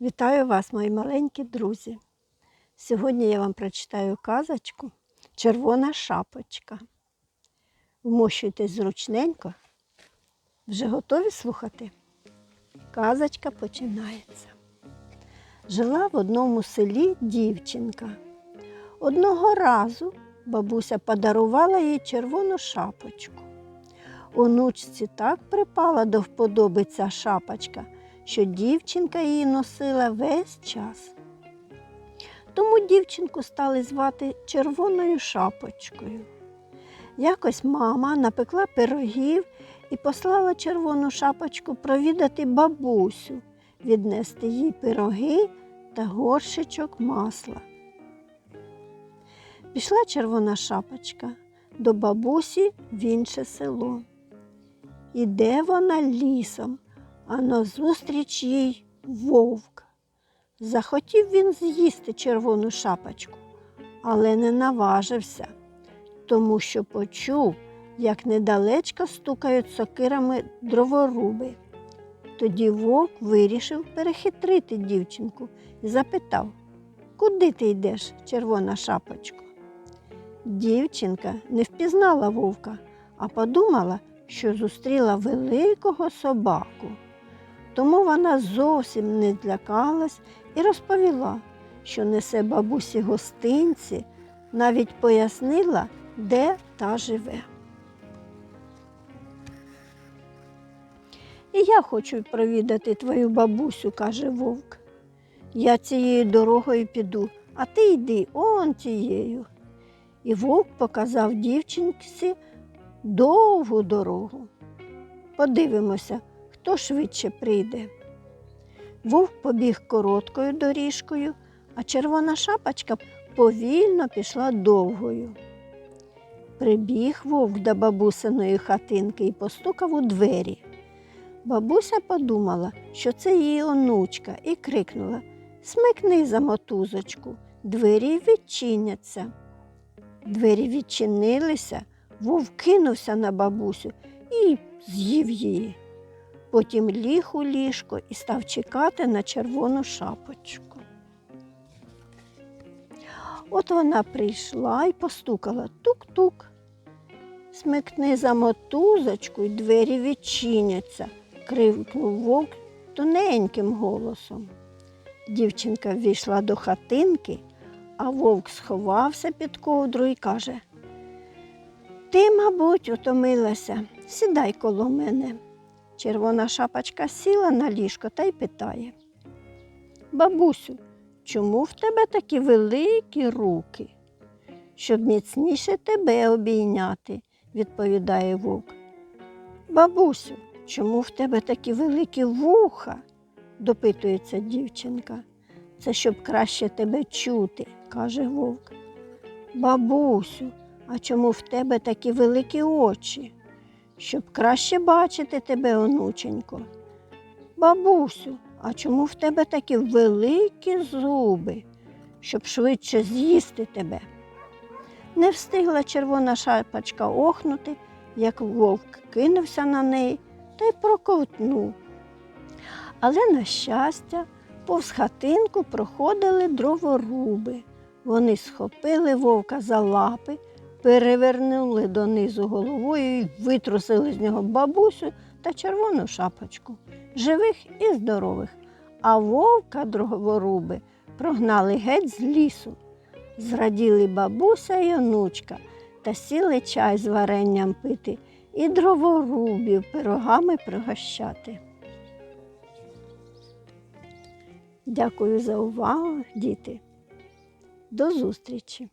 Вітаю вас, мої маленькі друзі. Сьогодні я вам прочитаю казочку Червона шапочка. Вмощуйтесь зручненько. Вже готові слухати? Казочка починається. Жила в одному селі дівчинка. Одного разу бабуся подарувала їй червону шапочку. Онучці так припала до вподоби ця шапочка, що дівчинка її носила весь час. Тому дівчинку стали звати червоною шапочкою. Якось мама напекла пирогів і послала червону шапочку провідати бабусю, віднести їй пироги та горшичок масла. Пішла червона шапочка до бабусі в інше село. Іде вона лісом, а назустріч їй вовк. Захотів він з'їсти червону шапочку, але не наважився, тому що почув, як недалечко стукають сокирами дроворуби. Тоді вовк вирішив перехитрити дівчинку і запитав, куди ти йдеш, червона шапочко? Дівчинка не впізнала вовка, а подумала, що зустріла великого собаку. Тому вона зовсім не злякалась і розповіла, що несе бабусі гостинці, навіть пояснила, де та живе. І я хочу провідати твою бабусю, каже вовк. Я цією дорогою піду, а ти йди он тією. І вовк показав дівчинці довгу дорогу. Подивимося, хто швидше прийде. Вовк побіг короткою доріжкою, а червона шапочка повільно пішла довгою. Прибіг вовк до бабусиної хатинки і постукав у двері. Бабуся подумала, що це її онучка, і крикнула Смикни за мотузочку, двері відчиняться. Двері відчинилися, вовк кинувся на бабусю і з'їв її. Потім ліг у ліжко і став чекати на червону шапочку. От вона прийшла і постукала тук-тук. Смикни за мотузочку й двері відчиняться, крикнув вовк тоненьким голосом. Дівчинка ввійшла до хатинки, а вовк сховався під ковдру і каже Ти, мабуть, утомилася, сідай коло мене. Червона шапочка сіла на ліжко та й питає. Бабусю, чому в тебе такі великі руки? Щоб міцніше тебе обійняти, відповідає вовк. Бабусю, чому в тебе такі великі вуха? допитується дівчинка. Це щоб краще тебе чути, каже вовк. Бабусю, а чому в тебе такі великі очі? Щоб краще бачити тебе, онученько. Бабусю, а чому в тебе такі великі зуби, щоб швидше з'їсти тебе? Не встигла червона шапочка охнути, як вовк кинувся на неї та й проковтнув. Але, на щастя, повз хатинку проходили дроворуби. Вони схопили вовка за лапи, перевернули донизу головою і витрусили з нього бабусю та червону шапочку, живих і здорових. А вовка дроворуби прогнали геть з лісу. Зраділи бабуся й онучка та сіли чай з варенням пити і дроворубів пирогами пригощати. Дякую за увагу, діти. До зустрічі!